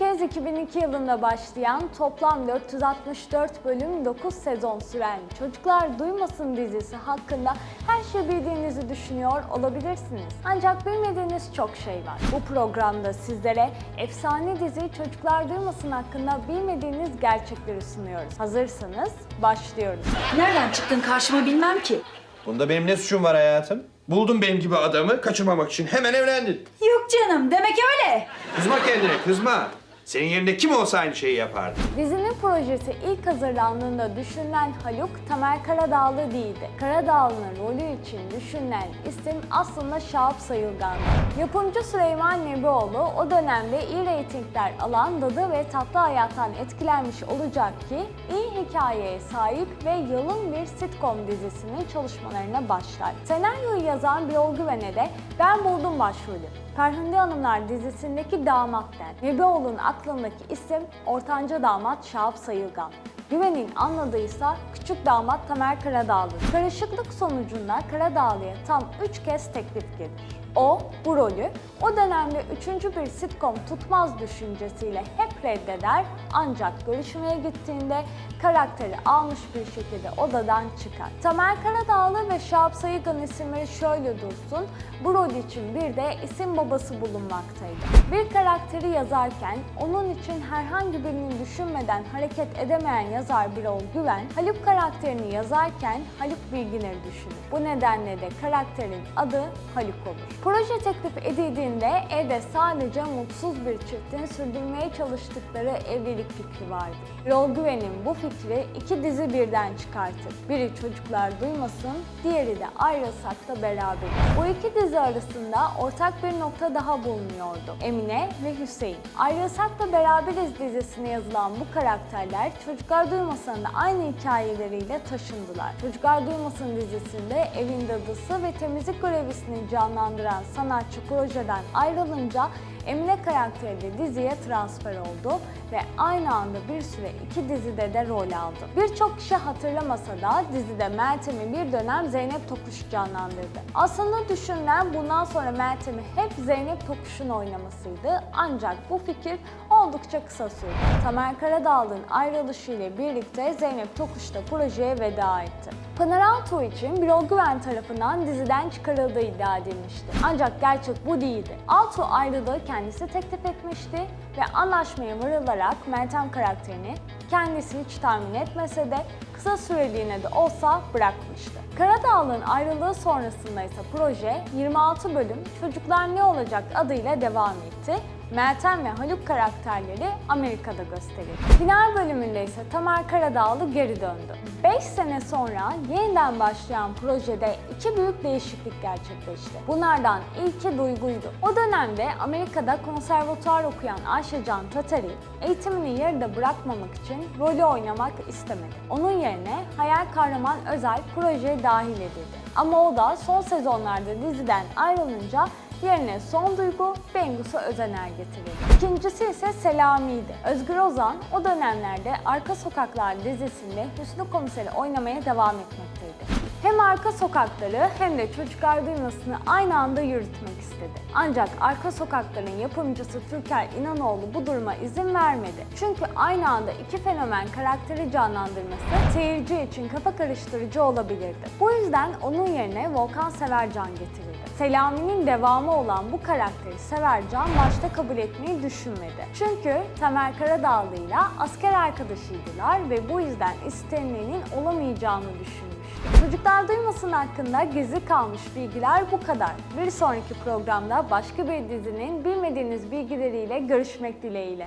2002 yılında başlayan toplam 464 bölüm 9 sezon süren Çocuklar Duymasın dizisi hakkında her şey bildiğinizi düşünüyor olabilirsiniz. Ancak bilmediğiniz çok şey var. Bu programda sizlere efsane dizi Çocuklar Duymasın hakkında bilmediğiniz gerçekleri sunuyoruz. Hazırsanız başlıyoruz. Nereden çıktın karşıma bilmem ki. Bunda benim ne suçum var hayatım? Buldun benim gibi adamı kaçırmamak için hemen evlendin. Yok canım demek öyle. Kızma kendine kızma. Senin yerinde kim olsa aynı şeyi yapardı. Dizinin projesi ilk hazırlandığında düşünülen Haluk Tamer Karadağlı değildi. Karadağlı'nın rolü için düşünülen isim aslında Şahap Sayılgan'dı. Yapımcı Süleyman Nebioğlu o dönemde iyi reytingler alan Dadı ve Tatlı Hayat'tan etkilenmiş olacak ki iyi hikayeye sahip ve yalın bir sitcom dizisinin çalışmalarına başlar. Senaryoyu yazan Birol Güven'e de ben buldum başrolü. Ferhunde Hanımlar dizisindeki damat den. Nebioğlu'nun aklındaki isim ortanca damat Şahap Sayılgan. Güven'in anladıysa küçük damat Tamer Karadağlı. Karışıklık sonucunda Karadağlı'ya tam 3 kez teklif gelir. O bu rolü o dönemde üçüncü bir sitcom tutmaz düşüncesiyle hep reddeder ancak görüşmeye gittiğinde karakteri almış bir şekilde odadan çıkar. Tamer Karadağlı ve Şahap Sayıgan isimleri şöyle dursun, bu rol için bir de isim babası bulunmaktaydı. Bir karakteri yazarken onun için herhangi birini düşünmeden hareket edemeyen yazar Birol Güven, Haluk karakterini yazarken Haluk Bilginer'i düşünür. Bu nedenle de karakterin adı Haluk olur. Proje teklif edildiğinde evde sadece mutsuz bir çiftin sürdürmeye çalıştıkları evlilik fikri vardır. Birol Güven'in bu fikri iki dizi birden çıkartır. Biri çocuklar duymasın, diğeri de ayrılsak da beraber. Bu iki dizi arasında ortak bir nokta daha bulunuyordu. Emine ve Hüseyin. Ayrılsak da beraberiz dizisine yazılan bu karakterler Çocuklar Duymasın da aynı hikayeleriyle taşındılar. Çocuklar Duymasın dizisinde evin dadısı ve temizlik görevlisini canlandıran sanatçı projeden ayrılınca Emine karakteri de diziye transfer oldu ve aynı anda bir süre iki dizide de rol aldı. Birçok kişi hatırlamasa da dizide Meltem'i bir dönem Zeynep Tokuş canlandırdı. Aslında düşünülen bundan sonra Meltem'i hep Zeynep Tokuş'un oynamasıydı ancak bu fikir oldukça kısa sürdü. Tamer Karadağlı'nın ayrılışıyla birlikte Zeynep Tokuş da projeye veda etti. Pınar Altuğ için Birol Güven tarafından diziden çıkarıldığı iddia edilmişti. Ancak gerçek bu değildi. Altuğ ayrılığı kendisi teklif etmişti ve anlaşmaya varılarak Meltem karakterini kendisi hiç tahmin etmese de kısa süreliğine de olsa bırakmıştı. Karadağlı'nın ayrılığı sonrasında ise proje 26 bölüm Çocuklar Ne Olacak adıyla devam etti Meltem ve Haluk karakterleri Amerika'da gösterildi. Final bölümünde ise Tamer Karadağlı geri döndü. 5 sene sonra yeniden başlayan projede iki büyük değişiklik gerçekleşti. Bunlardan ilki duyguydu. O dönemde Amerika'da konservatuar okuyan Ayşecan Tatari eğitimini yarıda bırakmamak için rolü oynamak istemedi. Onun yerine hayal kahraman Özel projeye dahil edildi. Ama o da son sezonlarda diziden ayrılınca Yerine Son Duygu, Bengüsü Özener getirildi. İkincisi ise Selami'ydi. Özgür Ozan o dönemlerde Arka Sokaklar dizisinde Hüsnü Komiser'i oynamaya devam etmekteydi. Hem Arka Sokakları hem de Çocuklar Duymasını aynı anda yürütmek istedi. Ancak Arka Sokakların yapımcısı Türker İnanoğlu bu duruma izin vermedi. Çünkü aynı anda iki fenomen karakteri canlandırması seyirci için kafa karıştırıcı olabilirdi. Bu yüzden onun yerine Volkan Severcan getirildi. Selami'nin devamı olan bu karakteri Severcan başta kabul etmeyi düşünmedi. Çünkü Tamer Karadağlı ile asker arkadaşıydılar ve bu yüzden istenileni olamayacağını düşünmüştü. Çocuklar duymasın hakkında gizli kalmış bilgiler bu kadar. Bir sonraki programda başka bir dizinin bilmediğiniz bilgileriyle görüşmek dileğiyle.